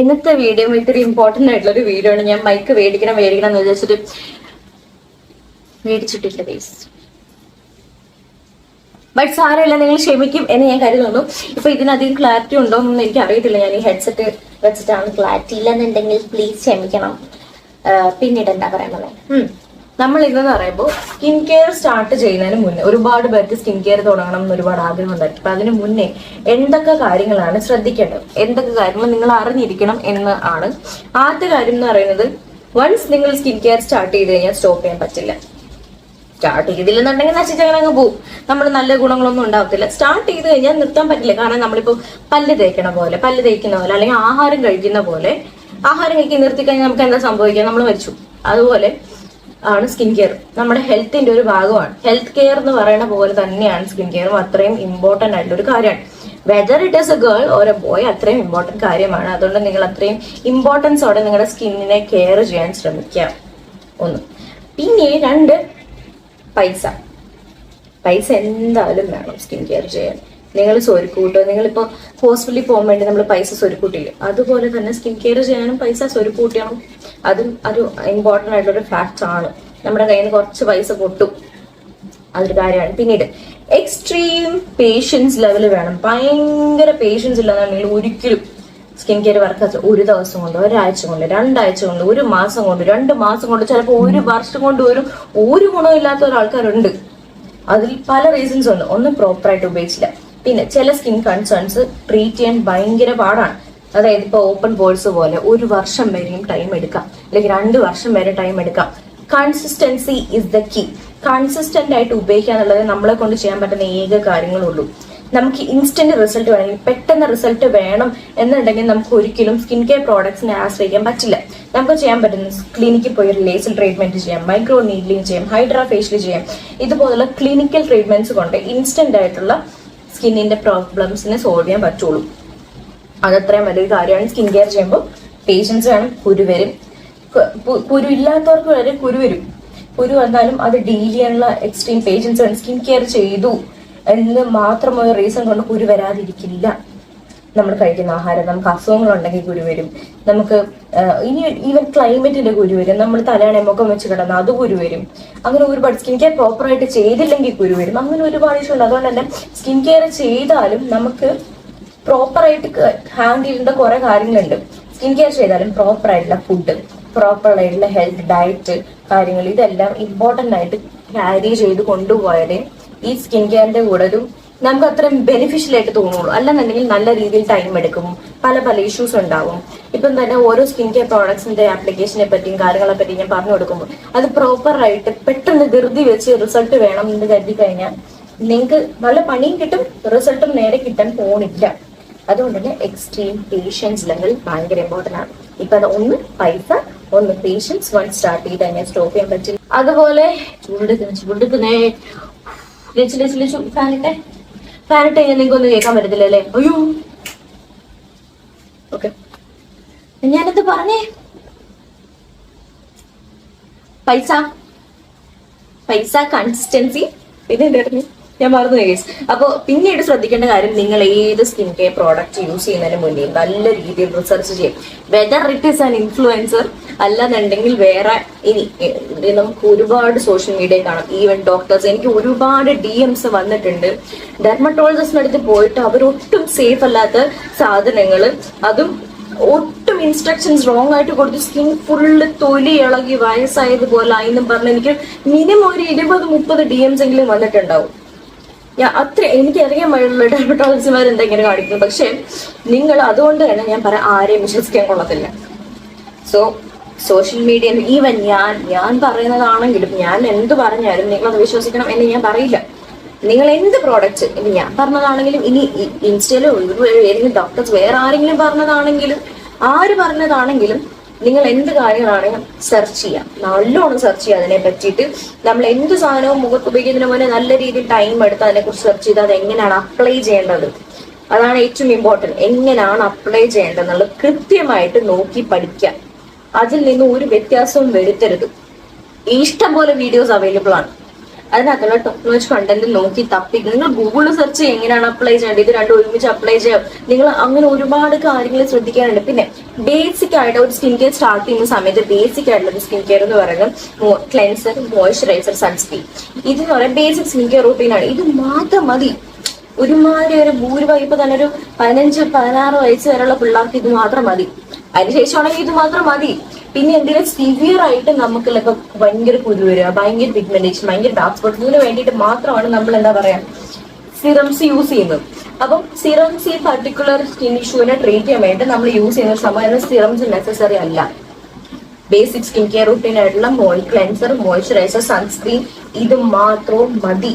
ഇന്നത്തെ വീഡിയോ ഇത്തിരി ഇമ്പോർട്ടന്റ് ആയിട്ടുള്ള ഒരു വീഡിയോ ആണ്. ഞാൻ മൈക്ക് മേടിക്കണം മേടിക്കണം എന്ന് വിചാരിച്ചിട്ട് മേടിച്ചിട്ടില്ല ബേസ് ബട്ട് സാരമില്ല നിങ്ങൾ ക്ഷമിക്കും എന്ന് ഞാൻ കരുതുന്നു. ഇപ്പൊ ഇതിനധികം ക്ലാരിറ്റി ഉണ്ടോ എന്നൊന്നും എനിക്ക് അറിയത്തില്ല ഞാൻ ഈ ഹെഡ്സെറ്റ് വെച്ചിട്ടാണ് ക്ലാരിറ്റി ഇല്ലെന്നുണ്ടെങ്കിൽ പ്ലീസ് ക്ഷമിക്കണം. പിന്നീട് എന്താ പറയാനുള്ളത്. നമ്മൾ ഇതെന്ന് പറയുമ്പോൾ സ്കിൻ കെയർ സ്റ്റാർട്ട് ചെയ്യുന്നതിന് മുന്നേ ഒരുപാട് പേർക്ക് സ്കിൻ കെയർ തുടങ്ങണം എന്ന് ഒരുപാട് ആഗ്രഹം ഉണ്ടായിരിക്കും അപ്പൊ അതിന് മുന്നേ എന്തൊക്കെ കാര്യങ്ങളാണ് ശ്രദ്ധിക്കേണ്ടത്? എന്തൊക്കെ കാര്യങ്ങൾ നിങ്ങൾ അറിഞ്ഞിരിക്കണം എന്ന് ആണ്. ആദ്യ കാര്യം എന്ന് പറയുന്നത് വൺസ് നിങ്ങൾ സ്കിൻ കെയർ സ്റ്റാർട്ട് ചെയ്ത് കഴിഞ്ഞാൽ സ്റ്റോപ്പ് ചെയ്യാൻ പറ്റില്ല. സ്റ്റാർട്ട് ചെയ്തില്ലെന്നുണ്ടെങ്കിൽ നശിച്ചങ്ങനെ അങ്ങ് പോകും നമ്മൾ നല്ല ഗുണങ്ങളൊന്നും ഉണ്ടാവത്തില്ല. സ്റ്റാർട്ട് ചെയ്ത് കഴിഞ്ഞാൽ നിർത്താൻ പറ്റില്ല. കാരണം നമ്മളിപ്പോ പല്ല് തേക്കണ പോലെ പല്ല് തേക്കുന്ന പോലെ അല്ലെങ്കിൽ ആഹാരം കഴിക്കുന്ന പോലെ ആഹാരം കഴിക്കാൻ നിർത്തി കഴിഞ്ഞാൽ നമുക്ക് എന്താ സംഭവിക്കുക? നമ്മൾ മരിച്ചു. അതുപോലെ ആണ് സ്കിൻ കെയർ. നമ്മുടെ ഹെൽത്തിന്റെ ഒരു ഭാഗമാണ്. ഹെൽത്ത് കെയർ എന്ന് പറയുന്ന പോലെ തന്നെയാണ് സ്കിൻ കെയറും. അത്രയും ഇമ്പോർട്ടന്റ് ആയിട്ടുള്ള ഒരു കാര്യമാണ്. Whether it is a girl or a boy അത്രയും ഇമ്പോർട്ടന്റ് കാര്യമാണ്. അതുകൊണ്ട് നിങ്ങൾ അത്രയും ഇമ്പോർട്ടൻസോടെ നിങ്ങളുടെ സ്കിന്നിനെ കെയർ ചെയ്യാൻ ശ്രമിക്കുക. ഒന്ന്. പിന്നെ രണ്ട് പൈസ. പൈസ എന്തായാലും വേണം സ്കിൻ കെയർ ചെയ്യാൻ. നിങ്ങൾ സ്വരുക്കൂട്ടോ? നിങ്ങളിപ്പോൾ ഹോസ്പിറ്റലിൽ പോകാൻ വേണ്ടി നമ്മൾ പൈസ സ്വരുക്കൂട്ടിയില്ല അതുപോലെ തന്നെ സ്കിൻ കെയർ ചെയ്യാനും പൈസ സ്വരുക്കൂട്ടിയണം അതും ഒരു ഇമ്പോർട്ടന്റ് ആയിട്ടുള്ള ഒരു ഫാക്ട് ആണ്. നമ്മുടെ കയ്യിൽ നിന്ന് കുറച്ച് പൈസ പൊട്ടും. അതൊരു കാര്യമാണ്. പിന്നീട് എക്സ്ട്രീം പേഷ്യൻസ് ലെവൽ വേണം. ഭയങ്കര പേഷ്യൻസ് ഇല്ലാന്നുണ്ടെങ്കിൽ ഒരിക്കലും സ്കിൻ കെയർ വർക്ക് ഒരു ദിവസം കൊണ്ട് ഒരാഴ്ച കൊണ്ട് രണ്ടാഴ്ച കൊണ്ട് ഒരു മാസം കൊണ്ട് രണ്ട് മാസം കൊണ്ട് ചിലപ്പോൾ ഒരു വർഷം കൊണ്ട് ഒരു ഒരു ഗുണമില്ലാത്ത ഒരാൾക്കാരുണ്ട്. അതിൽ പല റീസൺസ് ഉണ്ട്. ഒന്നും പ്രോപ്പറായിട്ട് ഉപയോഗിച്ചില്ല. പിന്നെ ചില സ്കിൻ കൺസേൺസ് ട്രീറ്റ് ചെയ്യാൻ ഭയങ്കര പാടാണ്. അതായത് ഇപ്പൊ ഓപ്പൺ ബോൾസ് പോലെ ഒരു വർഷം വരെയും ടൈം എടുക്കാം. അല്ലെങ്കിൽ രണ്ട് വർഷം വരെ ടൈം എടുക്കാം. Consistency is the key consistent ആയിട്ട് ഉപയോഗിക്കുക എന്നുള്ളത് നമ്മളെ കൊണ്ട് ചെയ്യാൻ പറ്റുന്ന ഏക കാര്യങ്ങളുള്ളൂ. നമുക്ക് ഇൻസ്റ്റന്റ് റിസൾട്ട് വേണമെങ്കിൽ പെട്ടെന്ന് റിസൾട്ട് വേണം എന്നുണ്ടെങ്കിൽ നമുക്ക് ഒരിക്കലും സ്കിൻ കെയർ പ്രോഡക്ട്സിനെ ആശ്രയിക്കാൻ പറ്റില്ല. നമുക്ക് ചെയ്യാൻ പറ്റുന്ന ക്ലിനിക്കിൽ പോയി ഒരു ലേസർ ട്രീറ്റ്മെന്റ് ചെയ്യാം മൈക്രോ നീഡ്ലിംഗ് ചെയ്യാം ഹൈഡ്രാ ഫേഷ്യൽ ചെയ്യാം. ഇതുപോലുള്ള ക്ലിനിക്കൽ ട്രീറ്റ്മെന്റ്സ് കൊണ്ട് ഇൻസ്റ്റന്റ് ആയിട്ടുള്ള സ്കിന്നിന്റെ പ്രോബ്ലംസിനെ സോൾവ് ചെയ്യാൻ പറ്റുള്ളൂ. അതത്രയും വലിയൊരു കാര്യമാണ് സ്കിൻ കെയർ ചെയ്യുമ്പോൾ പേഷ്യൻസ് വേണം കുരു വരും. കുരു ഇല്ലാത്തവർക്ക് വരെ കുരു വരും. കുരു വന്നാലും അത് ഡീൽ ചെയ്യാനുള്ള എക്സ്ട്രീം പേഷ്യൻസ് സ്കിൻ കെയർ ചെയ്തു എന്ന് മാത്രം ഒരു റീസൺ കൊണ്ട് കുരു വരാതിരിക്കില്ല. നമ്മൾ കഴിക്കുന്ന ആഹാരം നമുക്ക് അസുഖങ്ങളുണ്ടെങ്കിൽ കുരു വരും. നമുക്ക് ഇനി ഈവൻ ക്ലൈമറ്റിന്റെ കുരു വരും. നമ്മൾ തലയാണെ മുഖം വെച്ച് കിടന്ന അത് കുരു വരും. അങ്ങനെ ഒരുപാട് സ്കിൻ കെയർ പ്രോപ്പറായിട്ട് ചെയ്തില്ലെങ്കിൽ കുരു വരും. അങ്ങനെ ഒരുപാട് ഇഷ്യൂ ഉണ്ട്. അതുകൊണ്ട് തന്നെ സ്കിൻ കെയർ ചെയ്താലും നമുക്ക് പ്രോപ്പറായിട്ട് ഹാൻഡിൽ ചെയ്യേണ്ട കുറെ കാര്യങ്ങളുണ്ട്. സ്കിൻ കെയർ ചെയ്താലും പ്രോപ്പർ ആയിട്ടുള്ള ഫുഡ് പ്രോപ്പർ ആയിട്ടുള്ള ഹെൽത്ത് ഡയറ്റ് കാര്യങ്ങൾ ഇതെല്ലാം ഇമ്പോർട്ടന്റ് ആയിട്ട് ക്യാരി ചെയ്ത് കൊണ്ടുപോയാലേ ഈ സ്കിൻ കെയറിന്റെ കൂടെ ഒരു നമുക്ക് അത്രയും ബെനിഫിഷ്യൽ ആയിട്ട് തോന്നുള്ളൂ. അല്ലെന്നുണ്ടെങ്കിൽ നല്ല രീതിയിൽ ടൈം എടുക്കും. പല പല ഇഷ്യൂസ് ഉണ്ടാവും. ഇപ്പം തന്നെ ഓരോ സ്കിൻ കെയർ പ്രോഡക്ട്സിന്റെ ആപ്ലിക്കേഷനെ പറ്റിയും കാര്യങ്ങളെ പറ്റിയും ഞാൻ പറഞ്ഞു കൊടുക്കുമ്പോൾ അത് പ്രോപ്പറായിട്ട് പെട്ടെന്ന് ധൃതി വെച്ച് റിസൾട്ട് വേണം എന്ന് കരുതി കഴിഞ്ഞാൽ നിങ്ങൾക്ക് നല്ല പണിയും കിട്ടും. റിസൾട്ടും നേരെ കിട്ടാൻ പോണില്ല. അതുകൊണ്ട് തന്നെ എക്സ്ട്രീം പേഷ്യൻസ് ലെവൽ ഭയങ്കര ഇമ്പോർട്ടന്റ് ആണ്. ഇപ്പൊ അത് ഒന്ന് പൈസ ഒന്ന് പേഷ്യൻസ് വൺ സ്റ്റാർട്ട് ചെയ്ത് തന്നെ സ്റ്റോപ്പ് ചെയ്യാൻ പറ്റില്ല. അതുപോലെ ചൂടെടുക്കുന്ന ചൂടെടുക്കുന്നേ ലച്ചു ലച്ചു ലച്ചു ഫാനിട്ടെ. ഫാനിട്ട് കഴിഞ്ഞാൽ നിങ്ങൾക്ക് ഒന്നും കേൾക്കാൻ പറ്റത്തില്ല അല്ലേ? അയ്യോ. ഓക്കെ ഞാനെന്ത് പറഞ്ഞേ. പൈസ. പൈസ കൺസിസ്റ്റൻസി പിന്നെ എന്തായിരുന്നു ഞാൻ മറന്നു കേസ് അപ്പോൾ പിന്നീട് ശ്രദ്ധിക്കേണ്ട കാര്യം നിങ്ങൾ ഏത് സ്കിൻ കെയർ പ്രോഡക്റ്റ് യൂസ് ചെയ്യുന്നതിന് മുന്നേ നല്ല രീതിയിൽ റിസർച്ച് ചെയ്യും. Whether it is an influencer അല്ലാന്നുണ്ടെങ്കിൽ വേറെ ഇനി നമുക്ക് ഒരുപാട് സോഷ്യൽ മീഡിയ കാണാം. ഈവൻ ഡോക്ടേഴ്സ് എനിക്ക് ഒരുപാട് ഡി എംസ് വന്നിട്ടുണ്ട്. ഡെർമറ്റോളജിസ്റ്റിന് അടുത്ത് പോയിട്ട് അവരൊട്ടും സേഫ് അല്ലാത്ത സാധനങ്ങൾ. അതും ഒട്ടും ഇൻസ്ട്രക്ഷൻസ് റോങ് ആയിട്ട് കൊടുത്ത് സ്കിൻ ഫുള്ള് തൊലി ഇളകി വയസ്സായതുപോലെ ആയിന്നും പറഞ്ഞ് എനിക്ക് മിനിമം ഒരു ഇരുപത് മുപ്പത് ഡി എംസ് എങ്കിലും വന്നിട്ടുണ്ടാവും. ഞാൻ അത്ര എനിക്ക് അറിയാൻ വഴിയുള്ള ഡെർമറ്റോളജിമാർ എന്തെങ്കിലും കാണിക്കുന്നു പക്ഷെ നിങ്ങൾ അതുകൊണ്ട് തന്നെ ഞാൻ പറയാം ആരെയും വിശ്വസിക്കാൻ കൊള്ളത്തില്ല. സോ സോഷ്യൽ മീഡിയ ഈവൻ ഞാൻ ഞാൻ പറയുന്നതാണെങ്കിലും ഞാൻ എന്ത് പറഞ്ഞാലും നിങ്ങൾ അത് വിശ്വസിക്കണം എന്ന് ഞാൻ പറയില്ല. നിങ്ങൾ എന്ത് പ്രോഡക്റ്റ് ഇനി ഞാൻ പറഞ്ഞതാണെങ്കിലും ഇനി ഇൻസ്റ്റയിലോ ഏതെങ്കിലും ഡോക്ടേഴ്സ് വേറെ ആരെങ്കിലും പറഞ്ഞതാണെങ്കിലും ആര് പറഞ്ഞതാണെങ്കിലും നിങ്ങൾ എന്ത് കാര്യങ്ങളാണെങ്കിലും സെർച്ച് ചെയ്യാം. നല്ലോണം സെർച്ച് ചെയ്യാം അതിനെ പറ്റിയിട്ട്. നമ്മൾ എന്ത് സാധനവും മുഖത്ത് ഉപയോഗിക്കുന്നതിന് മുന്നേ നല്ല രീതിയിൽ ടൈം എടുത്ത് അതിനെക്കുറിച്ച് സെർച്ച് ചെയ്ത് അത് എങ്ങനെയാണ് അപ്ലൈ ചെയ്യേണ്ടത്? അതാണ് ഏറ്റവും ഇമ്പോർട്ടന്റ് എങ്ങനെയാണ് അപ്ലൈ ചെയ്യേണ്ടതെന്നുള്ളത് കൃത്യമായിട്ട് നോക്കി പഠിക്കുക. അതിൽ നിന്ന് ഒരു വ്യത്യാസവും വരുത്തരുത്. ഇഷ്ടം പോലെ വീഡിയോസ് അവൈലബിൾ ആണ്. അതിനകത്തുള്ള ടെക്നോളജി കണ്ടന്റ് നോക്കി തപ്പി. നിങ്ങൾ ഗൂഗിളിൽ സെർച്ച് ചെയ്യും എങ്ങനെയാണ് അപ്ലൈ ചെയ്യേണ്ടത്? ഇത് രണ്ടും ഒരുമിച്ച് അപ്ലൈ ചെയ്യാം. നിങ്ങൾ അങ്ങനെ ഒരുപാട് കാര്യങ്ങൾ ശ്രദ്ധിക്കാനുണ്ട്. പിന്നെ ബേസിക് ആയിട്ട് ഒരു സ്കിൻ കെയർ സ്റ്റാർട്ട് ചെയ്യുന്ന സമയത്ത് ബേസിക് ആയിട്ടുള്ള സ്കിൻ കെയർ എന്ന് പറയുന്നത് ക്ലെൻസർ മോയ്സ്ചറൈസർ സൺസ്ക്രീൻ ഇത് എന്ന് പറയുന്നത് ബേസിക് സ്കിൻ കെയർ റൂട്ടീനാണ് ഇത് മാത്രം മതി. ഒരുമാതിരി ഒരു ഭൂരിഭാഗം ഇപ്പൊ തന്നെ ഒരു പതിനഞ്ച് പതിനാറ് വയസ്സ് വരെയുള്ള പിള്ളേർക്ക് ഇത് മാത്രം മതി. അതിനുശേഷമാണെങ്കിൽ ഇത് മാത്രം മതി. പിന്നെ എന്തെങ്കിലും സിവിയർ ആയിട്ട് നമുക്ക് ഇപ്പൊ ഭയങ്കര കുരു വരിക ഭയങ്കര പിഗ്മെന്റേഷൻ ഭയങ്കര ഡാർക്ക് സ്പോട്ട് ഇതിന് വേണ്ടിയിട്ട് മാത്രമാണ് നമ്മൾ എന്താ പറയാ സിറംസ് യൂസ് ചെയ്യുന്നത്. അപ്പം സിറംസ് ഈ പർട്ടിക്കുലർ സ്കിൻ ഇഷ്യൂവിനെ ട്രീറ്റ് ചെയ്യാൻ വേണ്ടി നമ്മൾ യൂസ് ചെയ്യുന്ന സമയം സിറംസ് നെസസറി അല്ല. ബേസിക് സ്കിൻ കെയർ റൂട്ടീൻ ആയിട്ടുള്ള മോൾ ക്ലെൻസർ മോയ്സ്ചറൈസർ സൺസ്ക്രീൻ ഇത് മാത്രവും മതി.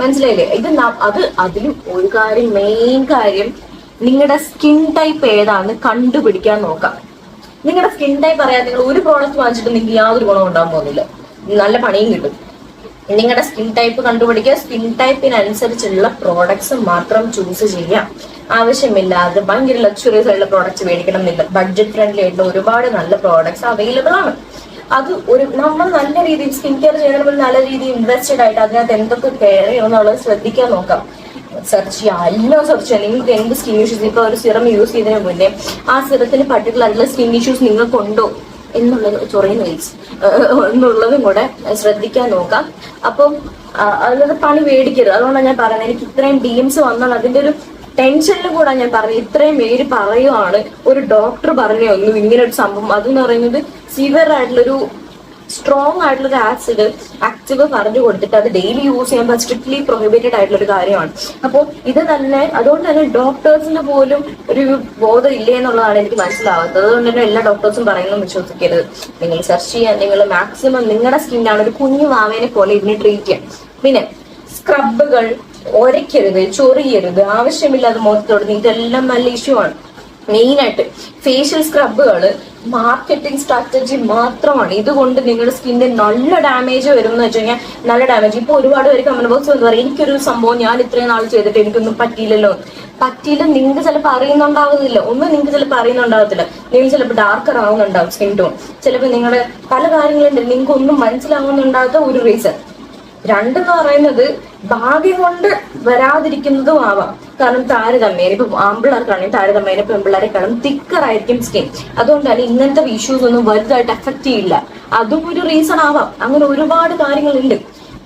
മനസ്സിലായില്ലേ? ഇത് അത് അതിലും ഒരു കാര്യം മെയിൻ കാര്യം നിങ്ങളുടെ സ്കിൻ ടൈപ്പ് ഏതാന്ന് കണ്ടുപിടിക്കാൻ നോക്കാം. നിങ്ങളുടെ സ്കിൻ ടൈപ്പ് അറിയാൻ നിങ്ങൾ ഒരു പ്രോഡക്റ്റ് വാങ്ങിച്ചിട്ട് നിങ്ങൾക്ക് യാതൊരു ഗുണം ഉണ്ടാകാൻ പോകുന്നില്ല. നല്ല പണിയും കിട്ടും. നിങ്ങളുടെ സ്കിൻ ടൈപ്പ് കണ്ടുപിടിക്കുക. സ്കിൻ ടൈപ്പിനനുസരിച്ചുള്ള പ്രോഡക്ട്സ് മാത്രം ചൂസ് ചെയ്യാം ആവശ്യമില്ലാതെ ഭയങ്കര ലക്ഷറീസ് ആയിട്ടുള്ള പ്രോഡക്ട്സ് മേടിക്കണം എന്നില്ല. ബഡ്ജറ്റ് ഫ്രണ്ട്ലി ആയിട്ടുള്ള ഒരുപാട് നല്ല പ്രോഡക്ട്സ് അവൈലബിൾ ആണ്. അത് ഒരു നമ്മൾ നല്ല രീതിയിൽ സ്കിൻ കെയർ ചെയ്യണമെങ്കിൽ നല്ല രീതിയിൽ ഇൻവെസ്റ്റഡ് ആയിട്ട് അതിനകത്ത് എന്തൊക്കെ കെയർ ചെയ്യണമെന്നുള്ളത് ശ്രദ്ധിക്കാൻ നോക്കാം. സെർച്ച് ചെയ്യുക എല്ലാം സെർച്ച് ചെയ്യുക നിങ്ങൾക്ക് എന്ത് സ്കിൻ ഇഷ്യൂസ് ഇപ്പൊ ഒരു സിറം യൂസ് ചെയ്തതിന് മുന്നേ ആ സിറത്തിന് പർട്ടിക്കുലർ ആയിട്ടുള്ള സ്കിൻ ഇഷ്യൂസ് നിങ്ങൾക്കുണ്ടോ എന്നുള്ളത് ചൊറിയുന്ന എന്നുള്ളതും കൂടെ ശ്രദ്ധിക്കാൻ നോക്കാം. അപ്പം അതായത് പണി മേടിക്കരുത്. അതുകൊണ്ടാണ് ഞാൻ പറയുന്നത് എനിക്ക് ഇത്രയും ഡീംസ് വന്നാൽ അതിന്റെ ഒരു ടെൻഷനിലും കൂടെ ഞാൻ പറഞ്ഞു ഇത്രയും പേര് പറയുവാണ്. ഒരു ഡോക്ടർ പറഞ്ഞു ഒന്നും ഇങ്ങനെ ഒരു സംഭവം. അതെന്ന് പറയുന്നത് സിവിയർ ആയിട്ടുള്ളൊരു സ്ട്രോങ് ആയിട്ടുള്ള ഒരു ആസിഡ് ആക്റ്റീവ് പറഞ്ഞു കൊടുത്തിട്ട് അത് ഡെയിലി യൂസ് ചെയ്യാൻ സ്ട്രിക്ട്ലി പ്രൊഹിബിറ്റഡ് ആയിട്ടുള്ള ഒരു കാര്യമാണ്. അപ്പോൾ ഇത് തന്നെ അതുകൊണ്ട് തന്നെ ഡോക്ടേഴ്സിന് പോലും ഒരു ബോധം ഇല്ലേ എന്നുള്ളതാണ് എനിക്ക് മനസ്സിലാവാത്തത്. അതുകൊണ്ട് തന്നെ എല്ലാ ഡോക്ടേഴ്സും പറയുന്നതും വിശ്വസിക്കരുത്. നിങ്ങൾ സെർച്ച് ചെയ്യാൻ നിങ്ങൾ മാക്സിമം നിങ്ങളുടെ സ്കിന്നാണ് ഒരു കുഞ്ഞു മാവേനെ പോലെ ഇതിനെ ട്രീറ്റ് ചെയ്യാം. പിന്നെ സ്ക്രബുകൾ ഒരയ്ക്കരുത് ചൊറിയരുത്. ആവശ്യമില്ലാതെ മുഖത്തോട് ഇതെല്ലാം നല്ല ഇഷ്യൂ ആണ്. മെയിൻ ആയിട്ട് ഫേഷ്യൽ സ്ക്രബുകൾ മാർക്കറ്റിംഗ് സ്ട്രാറ്റജി മാത്രമാണ്. ഇതുകൊണ്ട് നിങ്ങളുടെ സ്കിന്നിന് നല്ല ഡാമേജ് വരും എന്ന് വെച്ച് നല്ല ഡാമേജ്. ഇപ്പൊ ഒരുപാട് പേര് കമന്റ് ബോക്സ് വന്ന് പറയും എനിക്കൊരു സംഭവം ഞാൻ ഇത്രയും നാൾ ചെയ്തിട്ട് എനിക്കൊന്നും പറ്റിയില്ലല്ലോ. പറ്റിയില്ല നിങ്ങൾക്ക് ചിലപ്പോൾ അറിയുന്നുണ്ടാവുന്നില്ല. ഒന്നും നിങ്ങൾക്ക് ചിലപ്പോൾ അറിയുന്നുണ്ടാവത്തില്ല. നിങ്ങൾ ചിലപ്പോൾ ഡാർക്കർ ആവുന്നുണ്ടാവും സ്കിൻ ടോൺ ചിലപ്പോൾ നിങ്ങളുടെ പല കാര്യങ്ങളുണ്ട് നിങ്ങൾക്ക് ഒന്നും മനസ്സിലാവുന്നുണ്ടാകാത്ത ഒരു റീസൺ രണ്ടെന്ന് പറയുന്നത് ഭാഗ്യം കൊണ്ട് വരാതിരിക്കുന്നതും ആവാം. കാരണം താരതമ്യേന ഇപ്പൊ ആമ്പിള്ളേർക്കാണെങ്കിൽ താരതമ്യേന പെൺപിള്ളേരെക്കാളും തിക്കർ ആയിരിക്കും സ്കിൻ അതുകൊണ്ടാണ് തന്നെ ഇങ്ങനത്തെ ഇഷ്യൂസ് ഒന്നും വലുതായിട്ട് എഫക്ട് ചെയ്യില്ല. അതും ഒരു റീസൺ ആവാം. അങ്ങനെ ഒരുപാട് കാര്യങ്ങളുണ്ട്.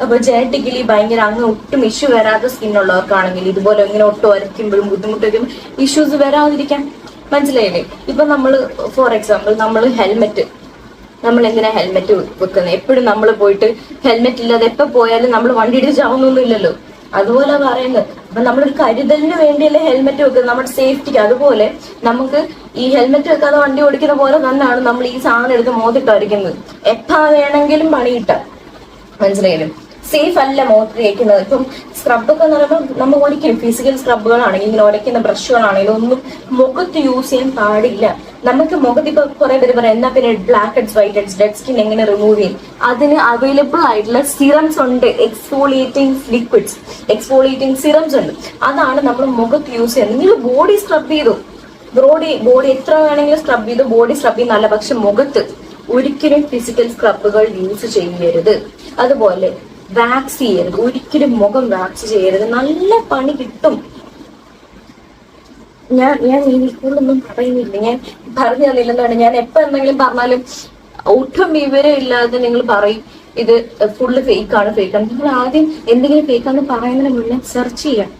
അപ്പൊ ജനറ്റിക്കലി ഭയങ്കര അങ്ങ് ഒട്ടും ഇഷ്യൂ വരാത്ത സ്കിൻ ഉള്ളവർക്കാണെങ്കിൽ ഇതുപോലെ ഇങ്ങനെ ഒട്ടും വരയ്ക്കുമ്പോഴും ബുദ്ധിമുട്ടും ഇഷ്യൂസ് വരാതിരിക്കാൻ. മനസ്സിലായില്ലേ? ഇപ്പൊ നമ്മൾ ഫോർ എക്സാമ്പിൾ നമ്മൾ ഹെൽമെറ്റ് നമ്മൾ എന്തിനാ ഹെൽമെറ്റ് വെക്കുന്നത് എപ്പോഴും നമ്മൾ പോയിട്ട് ഹെൽമെറ്റ് ഇല്ലാതെ എപ്പോ പോയാലും നമ്മൾ വണ്ടി ഇടിച്ച് ചാവുന്നൊന്നും ഇല്ലല്ലോ അതുപോലെ പറയുന്നത്. അപ്പൊ നമ്മളൊരു കരുതലിന് വേണ്ടിയല്ലേ ഹെൽമെറ്റ് വെക്കുന്നത്? നമ്മുടെ സേഫ്റ്റിക്ക് അതുപോലെ നമുക്ക് ഈ ഹെൽമെറ്റ് വെക്കാതെ വണ്ടി ഓടിക്കുന്ന പോലെ തന്നെയാണ് നമ്മൾ ഈ സാധനം എടുത്ത് മോതിട്ടായിരിക്കുന്നത് എപ്പ വേണമെങ്കിലും പണി കിട്ടാം മനസ്സിലായാലും സേഫ് അല്ല മോട്ടർ തേക്കുന്നത്. ഇപ്പം സ്ക്രബ് ഒക്കെ എന്ന് പറയുമ്പോൾ നമ്മൾ ഒരിക്കലും ഫിസിക്കൽ സ്ക്രബുകളാണെങ്കിൽ ഇങ്ങനെ ഉരയ്ക്കുന്ന ബ്രഷുകളാണെങ്കിലും ഒന്നും മുഖത്ത് യൂസ് ചെയ്യാൻ പാടില്ല. നമുക്ക് മുഖത്ത് ഇപ്പൊ കുറെ പേര് പറയാം എന്നാ പിന്നെ blackheads whiteheads dead skin എങ്ങനെ റിമൂവ് ചെയ്യും? അതിന് അവൈലബിൾ ആയിട്ടുള്ള സിറംസ് ഉണ്ട്. എക്സ്ഫോളിയേറ്റിംഗ് ലിക്വിഡ്സ് എക്സ്ഫോളിയേറ്റിംഗ് സിറംസ് ഉണ്ട്. അതാണ് നമ്മൾ മുഖത്ത് യൂസ് ചെയ്യുന്നത്. നിങ്ങൾ ബോഡി സ്ക്രബ് ചെയ്തു. ബോഡി ബോഡി എത്ര വേണമെങ്കിലും സ്ക്രബ് ചെയ്തു. ബോഡി സ്ക്രബ് ചെയ്യുന്നല്ല പക്ഷെ മുഖത്ത് ഒരിക്കലും ഫിസിക്കൽ സ്ക്രബുകൾ യൂസ് ചെയ്യരുത്. അതുപോലെ വാക്സ് ചെയ്യരുത് ഒരിക്കലും മുഖം വാക്സ് ചെയ്യരുത്. നല്ല പണി കിട്ടും. ഞാൻ ഞാൻ ഇതിലൊന്നും പറയുന്നില്ല. ഞാൻ പറഞ്ഞു തന്നില്ലെന്നാണ് ഞാൻ എപ്പോ എന്തെങ്കിലും പറഞ്ഞാലും ഒട്ടും വിവരം ഇല്ലാതെ നിങ്ങൾ പറയും ഇത് ഫുള്ള് ഫേക്ക് ആണ് നിങ്ങൾ ആദ്യം എന്തെങ്കിലും ഫേക്ക് ആണെന്ന് പറയുന്നതിന് മുന്നേ സെർച്ച് ചെയ്യാം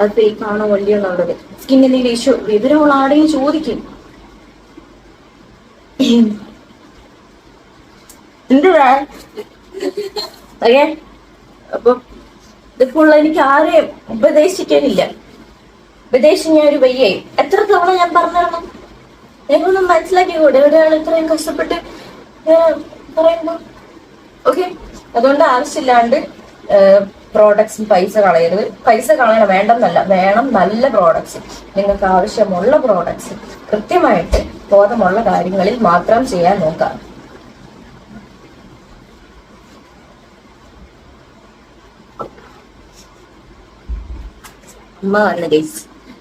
അത് ഫേക്ക് ആണോ വണ്ടിയാണോ ഉള്ളത് സ്കിൻ എന്തെങ്കിലും ഇഷ്യൂ വിവരമുള്ള ആടെയും ചോദിക്കും. എന്തുവാ? ഓക്കെ അപ്പൊ ഇത് ഫുള്ള് എനിക്ക് ആരെയും ഉപദേശിക്കാനില്ല. ഉപദേശം ഞാൻ ഒരു വയ്യേ എത്ര തവണ ഞാൻ പറഞ്ഞിരുന്നു ഞങ്ങളൊന്നും മനസ്സിലാക്കി കൂടെ ഒരാൾ ഇത്രയും കഷ്ടപ്പെട്ട് പറയുമ്പോ ഓക്കെ അതുകൊണ്ട് ആവശ്യമില്ലാണ്ട് പ്രോഡക്ട്സിന് പൈസ കളയരുത്. പൈസ കളയണം വേണ്ടെന്നല്ല. വേണം നല്ല പ്രോഡക്ട്സ് നിങ്ങൾക്ക് ആവശ്യമുള്ള പ്രോഡക്ട്സ് കൃത്യമായിട്ട് ബോധമുള്ള കാര്യങ്ങളിൽ മാത്രം ചെയ്യാൻ നോക്കാം അമ്മ വന്ന് ഗൈസ്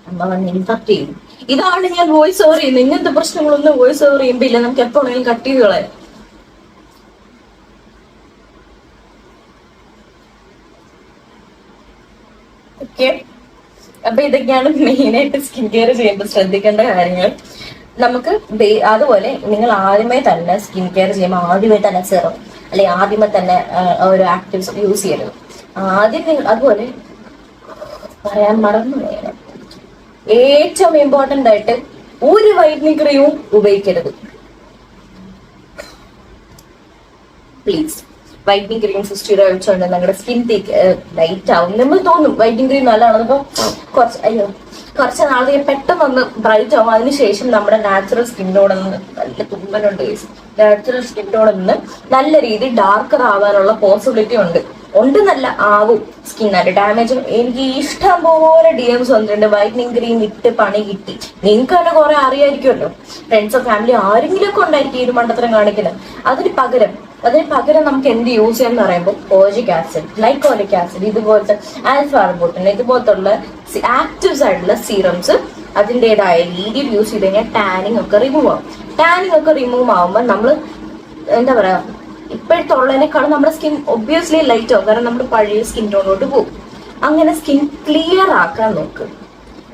അമ്മ വന്ന് ഇൻഫർട്ട് ചെയ്യും. ഇതാണ് ഞാൻ വോയിസ് ഓവർ ചെയ്യുന്നത്. ഇങ്ങനത്തെ പ്രശ്നങ്ങളൊന്നും വോയിസ് ഓവർ ചെയ്യുമ്പോ ഇല്ല നമുക്ക് എപ്പോ വേണമെങ്കിലും കട്ട് ചെയ്ത് കളയാം. ഓക്കെ അപ്പൊ ഇതൊക്കെയാണ് മെയിൻ ആയിട്ട് സ്കിൻ കെയർ ചെയ്യുമ്പോൾ ശ്രദ്ധിക്കേണ്ട കാര്യങ്ങൾ. നമുക്ക് അതുപോലെ നിങ്ങൾ ആദ്യമേ തന്നെ സ്കിൻ കെയർ ചെയ്യുമ്പോൾ ആദ്യമേ തന്നെ സെറം അല്ലെ ആദ്യമേ തന്നെ ഒരു ആക്റ്റീവ്സ് യൂസ് ചെയ്യരുത്. ആദ്യം അതുപോലെ പറയാൻ മറന്നു. ഏറ്റവും ഇമ്പോർട്ടന്റ് ആയിട്ട് ഒരു ക്രീമും ഉപയോഗിക്കരുത്. പ്ലീസ് വൈറ്റിംഗ് ക്രീം സിസ്റ്റീഡ് ഒഴിച്ചുകൊണ്ട് നിങ്ങളുടെ സ്കിൻ ലൈറ്റ് ആവും. നമ്മൾ തോന്നും വൈറ്റിംഗ് ക്രീം നല്ലതാണ് അപ്പൊ കുറച്ച് അയ്യോ കുറച്ച് നാളെ പെട്ടെന്ന് ഒന്ന് ബ്രൈറ്റ് ആവും. അതിനുശേഷം നമ്മുടെ നാച്ചുറൽ സ്കിന്നോട് നിന്ന് നല്ല തുമ്പനുണ്ട് നാച്ചുറൽ സ്കിന്നോട് നിന്ന് നല്ല രീതിയിൽ ഡാർക്കർ ആവാനുള്ള പോസിബിലിറ്റി ഉണ്ട്. ഉണ്ട് നല്ല ആവും സ്കിന്നായിട്ട് ഡാമേജും എനിക്ക് ഇഷ്ടം പോലെ ഡി എംസ് വന്നിട്ടുണ്ട്. വൈറ്റനിങ് ക്രീം ഇട്ട് പണി കിട്ടി. നിങ്ങൾക്ക് തന്നെ കുറെ അറിയായിരിക്കുമല്ലോ. ഫ്രണ്ട്സോ ഫാമിലി ആരെങ്കിലും ഒക്കെ ഉണ്ടായിരിക്കും ഈ ഒരു മണ്ടത്തരം കാണിക്കുന്നത്. അതിന് പകരം അതിന് പകരം നമുക്ക് എന്ത് യൂസ് ചെയ്യാം എന്ന് പറയുമ്പോൾ കോജിക് ആസിഡ് ലൈക്കോലിക് ആസിഡ് ഇതുപോലത്തെ ആൽഫാർബോട്ടിൻ ഇതുപോലത്തുള്ള ആക്റ്റീവ്സ് ആയിട്ടുള്ള സീറംസ് അതിന്റെതായ രീതിയിൽ യൂസ് ചെയ്ത് കഴിഞ്ഞാൽ ടാനിങ് ഒക്കെ റിമൂവ് ആവും. ടാനിങ് ഒക്കെ റിമൂവ് ആവുമ്പോൾ നമ്മൾ എന്താ പറയാ ഇപ്പോഴത്തെ ഉള്ളതിനേക്കാളും നമ്മുടെ സ്കിൻ ഒബ്വിയസ്ലി ലൈറ്റ് ആവും കാരണം നമ്മുടെ പഴയ സ്കിൻ ടോണിലോട്ട് പോകും. അങ്ങനെ സ്കിൻ ക്ലിയർ ആക്കാൻ നോക്ക്.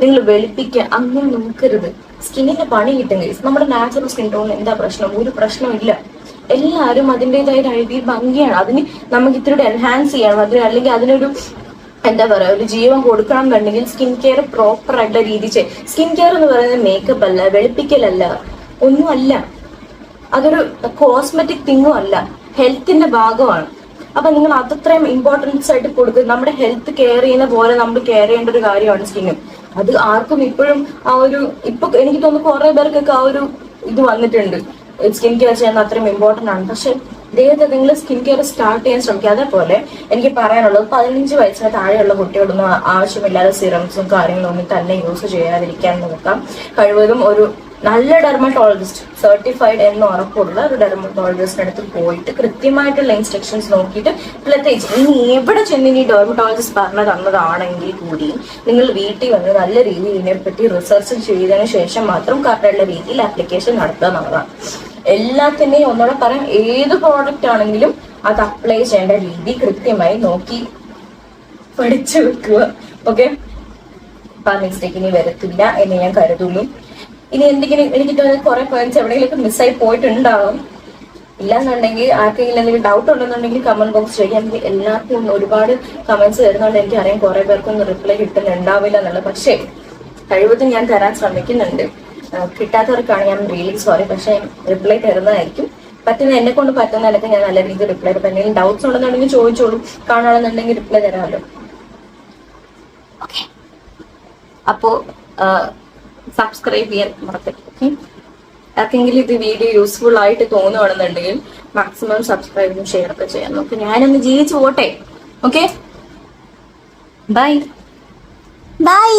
നിങ്ങൾ വെളുപ്പിക്കുക അങ്ങനെ നോക്കരുത്. സ്കിന്നിന്റെ പണി കിട്ടും കേസ് നമ്മുടെ നാച്ചുറൽ സ്കിൻ ടോൺ എന്താ പ്രശ്നം? ഒരു പ്രശ്നമില്ല എല്ലാവരും അതിന്റെതായ രീതിയിൽ ഭംഗിയാണ്. അതിന് നമുക്ക് ഇത്തിരി എൻഹാൻസ് ചെയ്യണം. അതിന് അല്ലെങ്കിൽ അതിനൊരു എന്താ പറയുക ഒരു ജീവൻ കൊടുക്കണം എന്നുണ്ടെങ്കിൽ സ്കിൻ കെയർ പ്രോപ്പർ ആയിട്ടുള്ള രീതി ചെയ്യും സ്കിൻ കെയർ എന്ന് പറയുന്നത് മേക്കപ്പ് അല്ല വെളുപ്പിക്കലല്ല ഒന്നുമല്ല. അതൊരു കോസ്മെറ്റിക് തിങ്ങും അല്ല. ഹെൽത്തിന്റെ ഭാഗമാണ്. അപ്പൊ നിങ്ങൾ അതത്രയും ഇമ്പോർട്ടൻസ് ആയിട്ട് കൊടുക്കുക നമ്മുടെ ഹെൽത്ത് കെയർ ചെയ്യുന്ന പോലെ നമ്മൾ കെയർ ചെയ്യേണ്ട ഒരു കാര്യമാണ് സ്കിന്നും അത് ആർക്കും ഇപ്പോഴും ആ ഒരു ഇപ്പൊ എനിക്ക് തോന്നുന്നു കുറെ പേർക്കൊക്കെ ആ ഒരു ഇത് വന്നിട്ടുണ്ട്. സ്കിൻ കെയർ ചെയ്യുന്ന അത്രയും ഇമ്പോർട്ടന്റ് ആണ്. പക്ഷെ ദൈവത്തെ നിങ്ങൾ സ്കിൻ കെയർ സ്റ്റാർട്ട് ചെയ്യാൻ ശ്രമിക്കുക അതേപോലെ എനിക്ക് പറയാനുള്ളത് പതിനഞ്ച് വയസ്സിന് താഴെയുള്ള കുട്ടികളൊന്നും ആവശ്യമില്ലാതെ സിറംസും കാര്യങ്ങളൊന്നും തന്നെ യൂസ് ചെയ്യാതിരിക്കാൻ നോക്കാം. കഴിവതും ഒരു നല്ല ഡെർമറ്റോളജിസ്റ്റ് സർട്ടിഫൈഡ് എന്ന് ഉറപ്പുള്ള ഒരു ഡെർമറ്റോളജിസ്റ്റിന് അടുത്ത് പോയിട്ട് കൃത്യമായിട്ടുള്ള ഇൻസ്ട്രക്ഷൻസ് നോക്കിയിട്ട് പ്രത്യേകിച്ച് ഇനി എവിടെ ചെന്ന് ഇനി ഡെർമറ്റോളജിസ്റ്റ് പറഞ്ഞു തന്നതാണെങ്കിൽ കൂടി നിങ്ങൾ വീട്ടിൽ വന്ന് നല്ല രീതിയിൽ ഇതിനെപ്പറ്റി റിസർച്ച് ചെയ്തതിനു ശേഷം മാത്രം കറക്റ്റായിട്ടുള്ള രീതിയിൽ ആപ്ലിക്കേഷൻ നടത്തുക എന്നുള്ളതാണ്. എല്ലാത്തിനെയും ഒന്നുകൂടെ പറയാം ഏത് പ്രോഡക്റ്റ് ആണെങ്കിലും അത് അപ്ലൈ ചെയ്യേണ്ട രീതി കൃത്യമായി നോക്കി പഠിച്ചു വെക്കുക. ഓക്കെ അപ്പൊ മിസ്റ്റേക്ക് ഇനി വരത്തില്ല എന്ന് ഞാൻ കരുതുന്നു. ഇനി എന്തെങ്കിലും എനിക്ക് തോന്നുന്നത് കുറെ പോയിന്റ്സ് എവിടെയെങ്കിലും മിസ്സായി പോയിട്ടുണ്ടാവും. ഇല്ലാന്നുണ്ടെങ്കിൽ ആർക്കെങ്കിലും എന്തെങ്കിലും ഡൗട്ട് ഉണ്ടെന്നുണ്ടെങ്കിൽ കമന്റ് ബോക്സ് എനിക്ക് എല്ലാവർക്കും ഒരുപാട് കമന്റ്സ് വരുന്നതുകൊണ്ട് എനിക്ക് അറിയാം കുറെ പേർക്കൊന്നും റിപ്ലൈ കിട്ടുന്നുണ്ടാവില്ല എന്നുള്ളത്. പക്ഷേ കഴിവതും ഞാൻ തരാൻ ശ്രമിക്കുന്നുണ്ട്. കിട്ടാത്തവർക്കാണ് ഞാൻ റിയലി സോറി പക്ഷേ റിപ്ലൈ തരുന്നതായിരിക്കും. പറ്റുന്ന എന്നെ കൊണ്ട് പറ്റുന്നതിനൊക്കെ ഞാൻ നല്ല രീതിയിൽ റിപ്ലൈ തരും. എന്തെങ്കിലും ഡൗട്ട്സ് ഉണ്ടെന്നുണ്ടെങ്കിൽ ചോദിച്ചോളൂ. കാണുകയാണെന്നുണ്ടെങ്കിൽ റിപ്ലൈ തരാമല്ലോ. അപ്പോ സബ്സ്ക്രൈബ് ചെയ്യാൻ മറക്കരുത് ഓക്കെ ആർക്കെങ്കിലും ഇത് വീഡിയോ യൂസ്ഫുൾ ആയിട്ട് തോന്നുകയാണെന്നുണ്ടെങ്കിൽ മാക്സിമം സബ്സ്ക്രൈബും ഷെയർ ഒക്കെ ചെയ്യാൻ നോക്കി ഞാനൊന്ന് ജീവിച്ചു പോട്ടെ ഓക്കെ ബൈ ബൈ